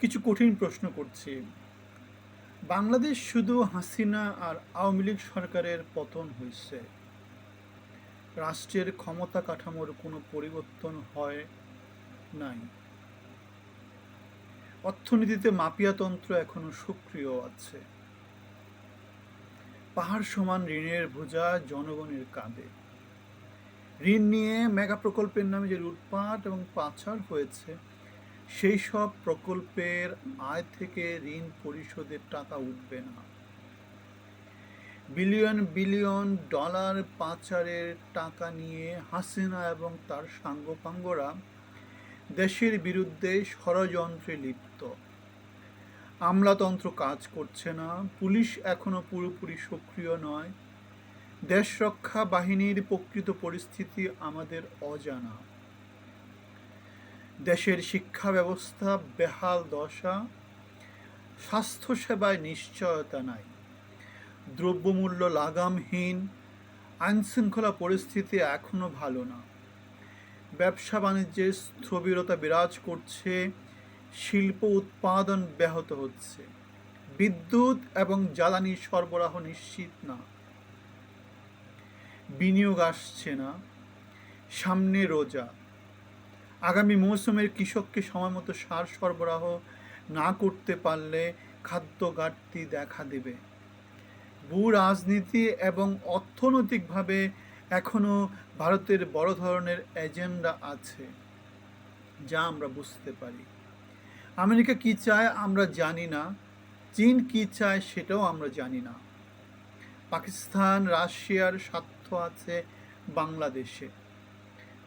কিছু কঠিন প্রশ্ন করছি। বাংলাদেশ শুধু হাসিনা আর আওয়ামী লীগ সরকারের পতন হয়েছে। রাষ্ট্রের ক্ষমতা কাঠামোর কোনো পরিবর্তন হয় নাই। অর্থনীতিতে মাপিয়াতন্ত্র এখনও সক্রিয় আছে। পাহাড় সমান ঋণের বোঝা জনগণের কাঁধে। ঋণ নিয়ে মেগা প্রকল্পের নামে যে লুটপাট এবং পাচার হয়েছে সেই সব প্রকল্পের আয় থেকে ঋণ পরিশোধের টাকা উঠবে না। বিলিয়ন বিলিয়ন ডলার পাচারের টাকা নিয়ে হাসিনা এবং তার সাঙ্গপাঙ্গরা দেশের বিরুদ্ধে ষড়যন্ত্রে লিপ্ত। আমলাতন্ত্র কাজ করছে না, পুলিশ এখনও পুরোপুরি সক্রিয় নয়। দেশ রক্ষা বাহিনীর প্রকৃত পরিস্থিতি আমাদের অজানা। দেশের শিক্ষা ব্যবস্থা বেহাল দশা, স্বাস্থ্যসেবায় নিশ্চয়তা নাই, দ্রব্যমূল্য লাগামহীন, আইনশৃঙ্খলা পরিস্থিতি এখনও ভালো না। ব্যবসা বাণিজ্যে স্থবিরতা বিরাজ করছে, শিল্প উৎপাদন ব্যাহত হচ্ছে, বিদ্যুৎ এবং জ্বালানি সরবরাহ নিশ্চিত না। বিনিয়োগ আসছে না, সামনে রোজা আগামী মৌসুমের কৃষককে সময়মতো সার সরবরাহ না করতে পারলে খাদ্য ঘাটতি দেখা দেবে। ভূ রাজনীতি এবং অর্থনৈতিকভাবে এখনও ভারতের বড় ধরনের এজেন্ডা আছে, যা আমরা বুঝতে পারি। আমেরিকা কি চায় আমরা জানি না, চীন কি চায় সেটাও আমরা জানি না। পাকিস্তান, রাশিয়ার স্বার্থ আছে বাংলাদেশে।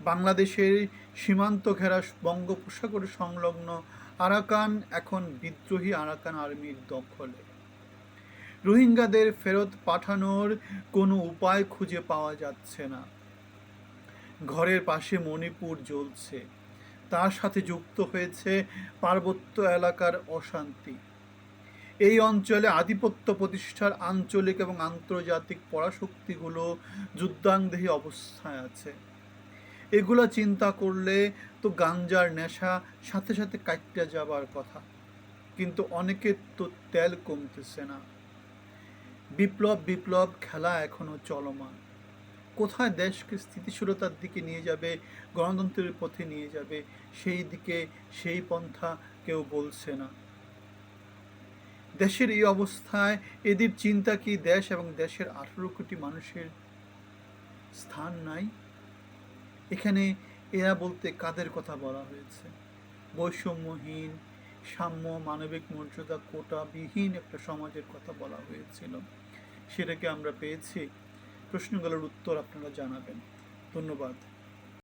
বাংলাদেশের সীমান্ত ঘেরা বঙ্গোপসাগর সংলগ্ন আরাকান এখন বিদ্রোহী আরাকান আর্মির দখলে। রোহিঙ্গাদের ফেরত পাঠানোর কোনো উপায় খুঁজে পাওয়া যাচ্ছে না। ঘরের পাশে মণিপুর জ্বলছে। তার সাথে যুক্ত হয়েছে পার্বত্য এলাকার অশান্তি। এই অঞ্চলে আধিপত্য প্রতিষ্ঠার আঞ্চলিক এবং আন্তর্জাতিক পরাশক্তিগুলো যুদ্ধাংদেহী অবস্থায় আছে। এগুলো চিন্তা করলে তো গাঞ্জার নেশা সাথে সাথে কাটতে যাবার কথা। কিন্তু অনেকের তো তেল কমতেছে না। বিপ্লব বিপ্লব খেলা এখনও চলমান। কোথায় দেশকে স্থিতিশীলতার দিকে নিয়ে যাবে, গণতন্ত্রের পথে নিয়ে যাবে, সেই দিকে সেই পন্থা কেউ বলছে না। দেশের এই অবস্থায় এদের চিন্তা কি দেশ এবং দেশের আঠেরো কোটি মানুষের স্থান নাই? এখানে এরা বলতে কাদের কথা বলা হয়েছে? বৈষম্যহীন, সাম্য, মানবিক মর্যাদা, কোটাবিহীন একটা সমাজের কথা বলা হয়েছিল। সেটাকে আমরা পেয়েছি। প্রশ্নগুলোর উত্তর আপনারা জানাবেন। ধন্যবাদ।